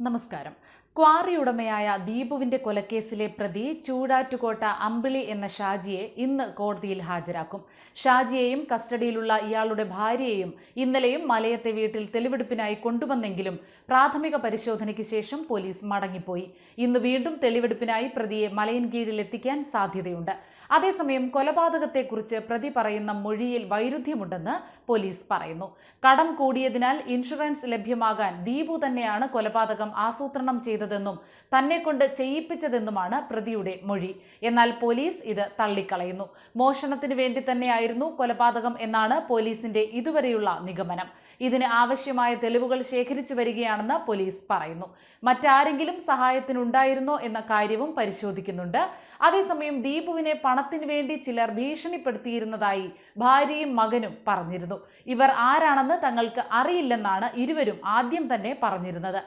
നമസ്കാരം. ക്വാറി ഉടമയായ ദീപുവിന്റെ കൊലക്കേസിലെ പ്രതി ചൂടാറ്റുകോട്ട അമ്പിളി എന്ന ഷാജിയെ ഇന്ന് കോടതിയിൽ ഹാജരാക്കും. ഷാജിയെയും കസ്റ്റഡിയിലുള്ള ഇയാളുടെ ഭാര്യയെയും ഇന്നലെയും മലയത്തെ വീട്ടിൽ തെളിവെടുപ്പിനായി കൊണ്ടുവന്നെങ്കിലും പ്രാഥമിക പരിശോധനയ്ക്ക് ശേഷം പോലീസ് മടങ്ങിപ്പോയി. ഇന്ന് വീണ്ടും തെളിവെടുപ്പിനായി പ്രതിയെ മലയിൻ എത്തിക്കാൻ സാധ്യതയുണ്ട്. അതേസമയം കൊലപാതകത്തെക്കുറിച്ച് പ്രതി പറയുന്ന മൊഴിയിൽ വൈരുദ്ധ്യമുണ്ടെന്ന് പോലീസ് പറയുന്നു. കടം കൂടിയതിനാൽ ഇൻഷുറൻസ് ലഭ്യമാകാൻ ദീപു തന്നെയാണ് കൊലപാതകം ആസൂത്രണം ചെയ്തതെന്നും തന്നെക്കൊണ്ട് ചെയ്യിപ്പിച്ചതെന്നുമാണ് പ്രതിയുടെ മൊഴി. എന്നാൽ പോലീസ് ഇത് തള്ളിക്കളയുന്നു. മോഷണത്തിന് വേണ്ടി തന്നെയായിരുന്നു കൊലപാതകം എന്നാണ് പോലീസിന്റെ ഇതുവരെയുള്ള നിഗമനം. ഇതിന് ആവശ്യമായ തെളിവുകൾ ശേഖരിച്ചു വരികയാണെന്ന് പോലീസ് പറയുന്നു. മറ്റാരെങ്കിലും സഹായത്തിനുണ്ടായിരുന്നോ എന്ന കാര്യവും പരിശോധിക്കുന്നുണ്ട്. അതേസമയം ദീപുവിനെ പണത്തിനു വേണ്ടി ചിലർ ഭീഷണിപ്പെടുത്തിയിരുന്നതായി ഭാര്യയും മകനും പറഞ്ഞിരുന്നു. ഇവർ ആരാണെന്ന് തങ്ങൾക്ക് അറിയില്ലെന്നാണ് ഇരുവരും ആദ്യം തന്നെ പറഞ്ഞിരുന്നത്.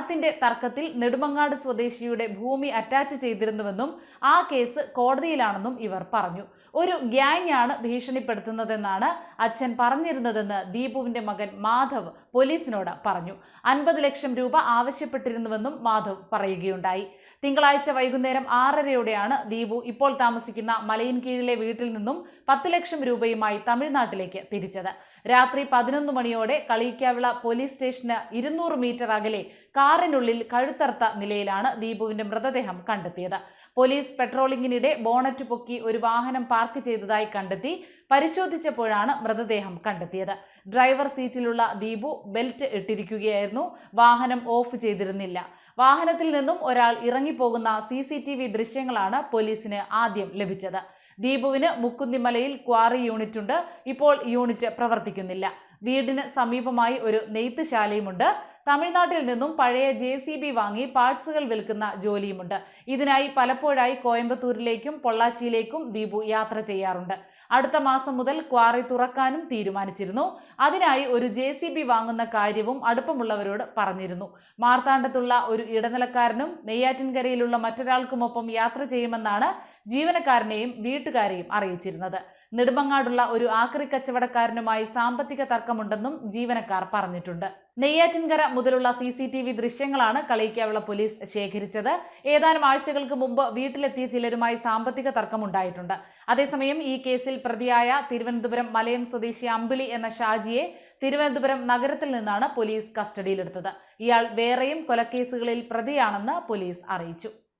പണത്തിന്റെ തർക്കത്തിൽ നെടുമങ്ങാട് സ്വദേശിയുടെ ഭൂമി അറ്റാച്ച് ചെയ്തിരുന്നുവെന്നും ആ കേസ് കോടതിയിലാണെന്നും ഇവർ പറഞ്ഞു. ഒരു ഗ്യാങ്ങാണ് ഭീഷണിപ്പെടുത്തുന്നതെന്നാണ് അച്ഛൻ പറഞ്ഞിരുന്നതെന്ന് ദീപുവിന്റെ മകൻ മാധവ് പോലീസിനോട് പറഞ്ഞു. അൻപത് ലക്ഷം രൂപ ആവശ്യപ്പെട്ടിരുന്നുവെന്നും മാധവ് പറയുകയുണ്ടായി. തിങ്കളാഴ്ച വൈകുന്നേരം ആറരയോടെയാണ് ദീപു ഇപ്പോൾ താമസിക്കുന്ന മലയിൻ കീഴിലെ വീട്ടിൽ നിന്നും പത്ത് ലക്ഷം രൂപയുമായി തമിഴ്നാട്ടിലേക്ക് തിരിച്ചത്. രാത്രി പതിനൊന്ന് മണിയോടെ കളിയിക്കാവിള പോലീസ് സ്റ്റേഷന് ഇരുന്നൂറ് മീറ്റർ അകലെ കാറിനുള്ളിൽ കഴുത്തർത്ത നിലയിലാണ് ദീപുവിന്റെ മൃതദേഹം കണ്ടെത്തിയത്. പോലീസ് പെട്രോളിംഗിനിടെ ബോണറ്റ് പൊക്കി ഒരു വാഹനം പാർക്ക് ചെയ്തതായി കണ്ടെത്തി പരിശോധിച്ചപ്പോഴാണ് മൃതദേഹം കണ്ടെത്തിയത്. ഡ്രൈവർ സീറ്റിലുള്ള ദീപു ബെൽറ്റ് ഇട്ടിരിക്കുകയായിരുന്നു വാഹനം ഓഫ് ചെയ്തിരുന്നില്ല. വാഹനത്തിൽ നിന്നും ഒരാൾ ഇറങ്ങിപ്പോകുന്ന സി സി ടി വി ദൃശ്യങ്ങളാണ് പോലീസിന് ആദ്യം ലഭിച്ചത്. ദീപുവിന് മുക്കുന്നിമലയിൽ ക്വാറി യൂണിറ്റ് ഉണ്ട്. ഇപ്പോൾ യൂണിറ്റ് പ്രവർത്തിക്കുന്നില്ല. വീടിന് സമീപമായി ഒരു നെയ്ത്ത് ശാലയുമുണ്ട് തമിഴ്നാട്ടിൽ നിന്നും പഴയ ജെ സി ബി വാങ്ങി പാർട്സുകൾ വിൽക്കുന്ന ജോലിയുമുണ്ട്. ഇതിനായി പലപ്പോഴായി കോയമ്പത്തൂരിലേക്കും പൊള്ളാച്ചിയിലേക്കും ദീപു യാത്ര ചെയ്യാറുണ്ട്. അടുത്ത മാസം മുതൽ ക്വാറി തുറക്കാനും തീരുമാനിച്ചിരുന്നു. അതിനായി ഒരു ജെ സി ബി വാങ്ങുന്ന കാര്യവും അടുപ്പമുള്ളവരോട് പറഞ്ഞിരുന്നു. മാർത്താണ്ഡത്തുള്ള ഒരു ഇടനിലക്കാരനും നെയ്യാറ്റിൻകരയിലുള്ള മറ്റൊരാൾക്കുമൊപ്പം യാത്ര ചെയ്യുമെന്നാണ് ജീവനക്കാരനെയും വീട്ടുകാരെയും അറിയിച്ചിരുന്നത്. നെടുമങ്ങാടുള്ള ഒരു ആക്രി കച്ചവടക്കാരനുമായി സാമ്പത്തിക തർക്കമുണ്ടെന്നും ജീവനക്കാർ പറഞ്ഞിട്ടുണ്ട്. നെയ്യാറ്റിൻകര മുതലുള്ള സി സി ടി വി ദൃശ്യങ്ങളാണ് കളിയിക്കാവുള്ള പോലീസ് ശേഖരിച്ചത്. ഏതാനും ആഴ്ചകൾക്ക് മുമ്പ് വീട്ടിലെത്തിയ ചിലരുമായി സാമ്പത്തിക തർക്കമുണ്ടായിട്ടുണ്ട്. അതേസമയം ഈ കേസിൽ പ്രതിയായ തിരുവനന്തപുരം മലയം സ്വദേശി അമ്പിളി എന്ന ഷാജിയെ തിരുവനന്തപുരം നഗരത്തിൽ നിന്നാണ് പോലീസ് കസ്റ്റഡിയിലെടുത്തത്. ഇയാൾ വേറെയും കൊലക്കേസുകളിൽ പ്രതിയാണെന്ന് പോലീസ് അറിയിച്ചു.